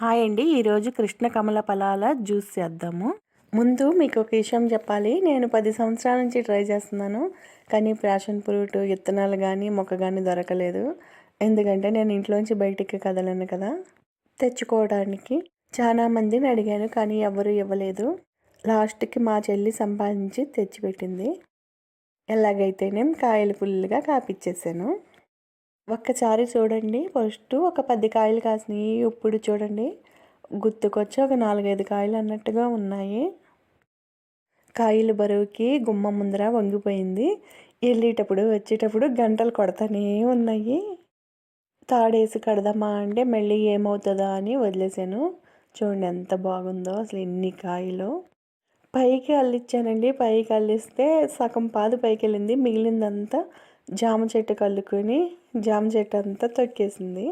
Hi అండి. ఈరోజు కృష్ణ కమల ఫలాల జ్యూస్ చేద్దాము. ముందు మీకు ఒక విషయం చెప్పాలి. నేను పది సంవత్సరాల నుంచి ట్రై చేస్తున్నాను. కానీ ప్యాషన్ ఫ్రూట్ విత్తనాలు కానీ మొక్క కానీ దొరకలేదు. ఎందుకంటే నేను ఇంట్లోంచి బయటికి కదలను కదా. తెచ్చుకోవడానికి చాలా మందిని అడిగాను కానీ ఎవరు ఇవ్వలేదు. లాస్ట్కి మా చెల్లి సంపాదించి తెచ్చిపెట్టింది. ఎలాగైతేనే కాయలు ఫుల్గా కాపిచ్చేసాను. ఒక్కసారి చూడండి. ఫస్ట్ ఒక పది కాయలు కాసినాయి. ఇప్పుడు చూడండి. గుర్తుకొచ్చి ఒక నాలుగైదు కాయలు అన్నట్టుగా ఉన్నాయి. కాయలు బరువుకి గుమ్మ ముందర వంగిపోయింది. వెళ్ళేటప్పుడు వచ్చేటప్పుడు గంటలు కొడతానే ఉన్నాయి. తాడేసి కడదామా అంటే మళ్ళీ ఏమవుతుందా అని వదిలేసాను చూడండి ఎంత బాగుందో అసలు ఎన్ని కాయలు. పైకి అల్లిచ్చానండి. పైకి అల్లిస్తే సగం పాదు పైకి వెళ్ళింది మిగిలిందంతా జామ చెట్టు కల్లుకొని జామ చెట్టు అంతా తొక్కేసింది.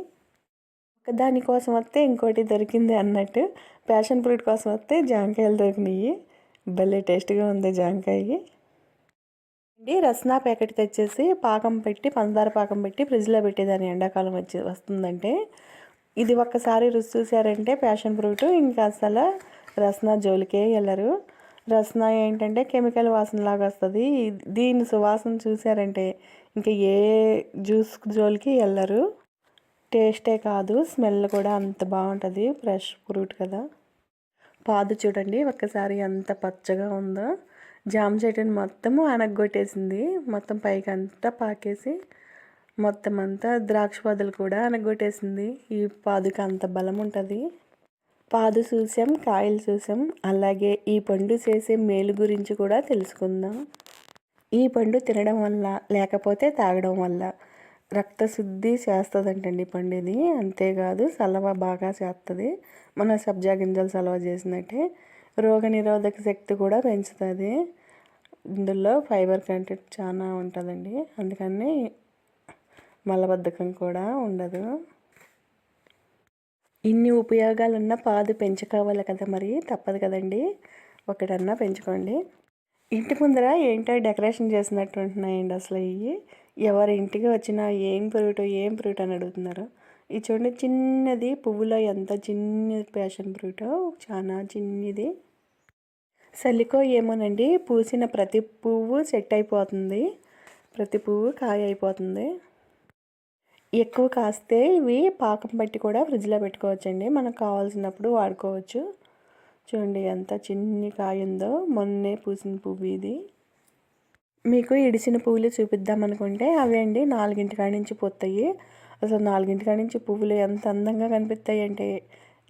దానికోసం వస్తే ఇంకోటి దొరికింది అన్నట్టు. ప్యాషన్ ఫ్రూట్ కోసం వస్తే జామకాయలు దొరికినాయి భలే టేస్ట్గా ఉంది జామకాయ రస్నా ప్యాకెట్ తెచ్చేసి పాకం పెట్టి పంచదార పాకం పెట్టి ఫ్రిడ్జ్లో పెట్టేదాన్ని ఎండాకాలం వచ్చి వస్తుందంటే. ఇది ఒక్కసారి రుచి చూసారంటే ప్యాషన్ ఫ్రూట్ ఇంకా అసలు రస్నా జోలికే వెళ్ళరు. రసన ఏంటంటే కెమికల్ వాసన లాగా వస్తుంది. దీని సువాసన చూసారంటే ఇంకా ఏ జ్యూస్ జోలికి వెళ్ళరు. టేస్టే కాదు స్మెల్ కూడా అంత బాగుంటుంది ఫ్రెష్ ఫ్రూట్ కదా. పాదు చూడండి ఒక్కసారి ఎంత పచ్చగా ఉందో. జామ చెట్టుని మొత్తము అనగొట్టేసింది మొత్తం పైకి అంతా పాకేసి మొత్తం అంతా ద్రాక్ష పాదులు కూడా అనగొట్టేసింది ఈ పాదుకి అంత బలం ఉంటుంది పాదు చూసాం కాయలు చూసాం అలాగే ఈ పండు చేసే మేలు గురించి కూడా తెలుసుకుందాం. ఈ పండు తినడం వల్ల లేకపోతే తాగడం వల్ల రక్తశుద్ధి చేస్తుందంటండి పండు ఇది అంతేకాదు సలవ బాగా చేస్తుంది మన సబ్జా గింజలు సలవ చేసినట్టే రోగ నిరోధక శక్తి కూడా పెంచుతుంది. ఇందులో ఫైబర్ కంటెంట్ చాలా ఉంటుందండి. అందుకని మలబద్ధకం కూడా ఉండదు. ఇన్ని ఉపయోగాలున్న పాదు పెంచుకోవాలి కదా మరి? తప్పదు కదండి. ఒకటన్నా పెంచుకోండి. ఇంటి ముందర ఏంటో డెకరేషన్ చేసినట్టు ఉంటున్నాయండి అసలు ఇవి ఎవరి ఇంటికి వచ్చినా ఏం ఫ్రూట్ ఏం ఫ్రూట్ అని అడుగుతున్నారు. ఇది చూడండి చిన్నది పువ్వులో ఎంత చిన్న ప్యాషన్ ఫ్రూట్ చాలా చిన్నది. సలికో ఏమోనండి పూసిన ప్రతి పువ్వు సెట్ అయిపోతుంది. ప్రతి పువ్వు కాయ అయిపోతుంది. ఎక్కువ కాస్తే ఇవి పాకం పట్టి కూడా ఫ్రిడ్జ్లో పెట్టుకోవచ్చండి. మనకు కావాల్సినప్పుడు వాడుకోవచ్చు. చూడండి ఎంత చిన్ని కాయ ఉందో. మొన్నే పూసిన పువ్వు ఇది. మీకు ఇడిచిన పువ్వులు చూపిద్దాం అనుకుంటే అవే అండి నాలుగింటి కాడి నుంచి పోతాయి అసలు నాలుగింటి కాడి నుంచి పువ్వులు ఎంత అందంగా కనిపిస్తాయి అంటే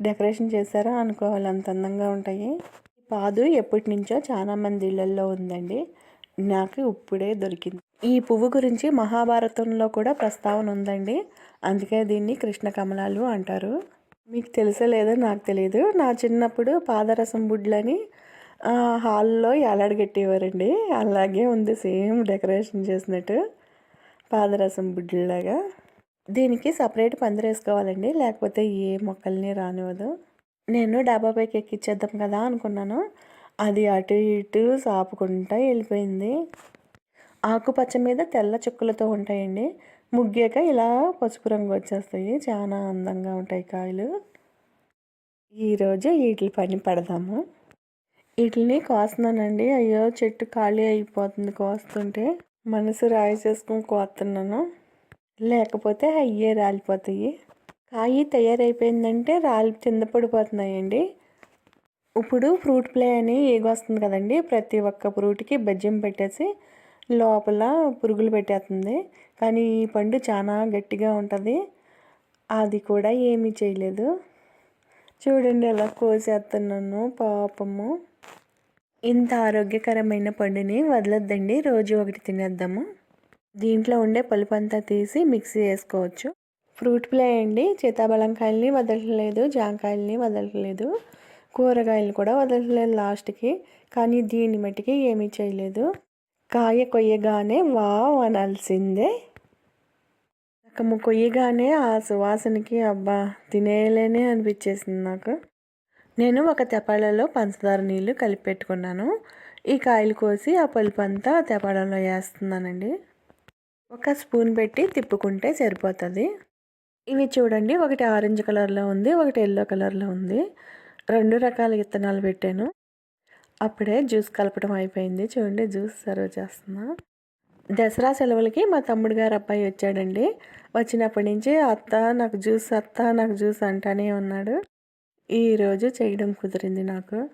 డెకరేషన్ చేశారా అనుకోవాలి. అంత అందంగా ఉంటాయి. పాదు ఎప్పటి నుంచో చాలా మంది ఇళ్ళల్లో ఉందండి. నాకు ఇప్పుడే దొరికింది. ఈ పువ్వు గురించి మహాభారతంలో కూడా ప్రస్తావన ఉందండి. అందుకే దీన్ని కృష్ణ కమలాలు అంటారు. మీకు తెలిసే లేదో నాకు తెలియదు నా చిన్నప్పుడు పాదరసం బుడ్లని హాల్లో ఎలాడగట్టేవారండి అలాగే ఉంది సేమ్ డెకరేషన్ చేసినట్టు. పాదరసం బుడ్లాగా దీనికి సపరేట్ పందిరేసుకోవాలండి లేకపోతే ఏ మొక్కల్ని రానివ్వదు. నేను డాబా పైకి ఎక్కిచ్చేద్దాం కదా అనుకున్నాను. అది అటు ఇటు సాపుకుంటా వెళ్ళిపోయింది. ఆకుపచ్చ మీద తెల్ల చుక్కలతో ఉంటాయండి. ముగ్గాక ఇలా పసుపు రంగు వచ్చేస్తాయి. చాలా అందంగా ఉంటాయి కాయలు. ఈరోజు వీటి పని పడదాము. వీటిని కోస్తున్నానండి. అయ్యో చెట్టు ఖాళీ అయిపోతుంది కోస్తుంటే. మనసు రాయి చేసుకుని కోస్తున్నాను లేకపోతే అయ్యే రాలిపోతాయి. కాయి తయారైపోయిందంటే రాలి కింద పడిపోతున్నాయండి. ఇప్పుడు ఫ్రూట్ ప్లే అని ఏగొస్తుంది కదండి. ప్రతి ఒక్క ఫ్రూట్కి బజ్జం పెట్టేసి లోపల పురుగులు పెట్టేస్తుంది. కానీ ఈ పండు చాలా గట్టిగా ఉంటుంది. అది కూడా ఏమీ చేయలేదు. చూడండి అలా కోసేస్తున్నాను పాపము. ఇంత ఆరోగ్యకరమైన పండుని వదలొద్దండి. రోజు ఒకటి తినేద్దాము. దీంట్లో ఉండే పలుపు అంతా తీసి మిక్సీ వేసుకోవచ్చు ఫ్రూట్ ప్లే అండి. సీతాబలంకాయల్ని వదలట్లేదు. జాంకాయల్ని వదలట్లేదు. కూరగాయలు కూడా వదలట్లేదు లాస్ట్కి. కానీ దీని మట్టికి ఏమీ చేయలేదు. కాయ కొయ్యగానే వావ్ అనాల్సిందే. రకము కొయ్యగానే ఆ సువాసనకి అబ్బా తినేయలేనే అనిపించేసింది నాకు. నేను ఒక తెపాలలో పంచదార నీళ్ళు కలిపి పెట్టుకున్నాను. ఈ కాయలు కోసి ఆ పలుపు అంతా తెపాలలో వేస్తున్నానండి. ఒక స్పూన్ పెట్టి తిప్పుకుంటే సరిపోతుంది. ఇవి చూడండి ఒకటి ఆరెంజ్ కలర్లో ఉంది ఒకటి ఎల్లో కలర్లో ఉంది. రెండు రకాల విత్తనాలు పెట్టాను. అప్పుడే జ్యూస్ కలపడం అయిపోయింది. చూడండి జ్యూస్ సర్వ్ చేస్తున్నా. దసరా సెలవులకి మా తమ్ముడు గారు అబ్బాయి వచ్చాడండి. వచ్చినప్పటి నుంచి అత్త నాకు జ్యూస్ అత్త నాకు జ్యూస్ అంటానే ఉన్నాడు. ఈరోజు చేయడం కుదిరింది నాకు.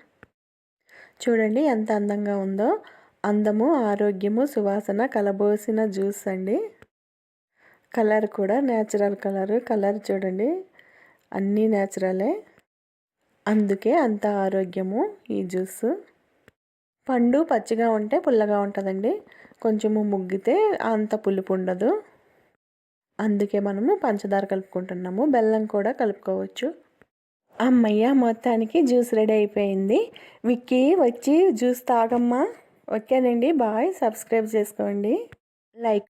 చూడండి ఎంత అందంగా ఉందో. అందము ఆరోగ్యము సువాసన కలబోసిన జ్యూస్ అండి. కలర్ కూడా న్యాచురల్ కలర్. కలర్ చూడండి అన్నీ న్యాచురలే అందుకే అంత ఆరోగ్యము ఈ జ్యూస్. పండు పచ్చిగా ఉంటే పుల్లగా ఉంటుందండి. కొంచెము ముగ్గితే అంత పులుపు ఉండదు. అందుకే మనము పంచదార కలుపుకుంటున్నాము. బెల్లం కూడా కలుపుకోవచ్చు. అమ్మయ్య మొత్తానికి జ్యూస్ రెడీ అయిపోయింది. విక్కీ వచ్చి జ్యూస్ తాగమ్మా. ఓకేనండి. బాయ్. సబ్స్క్రైబ్ చేసుకోండి. లైక్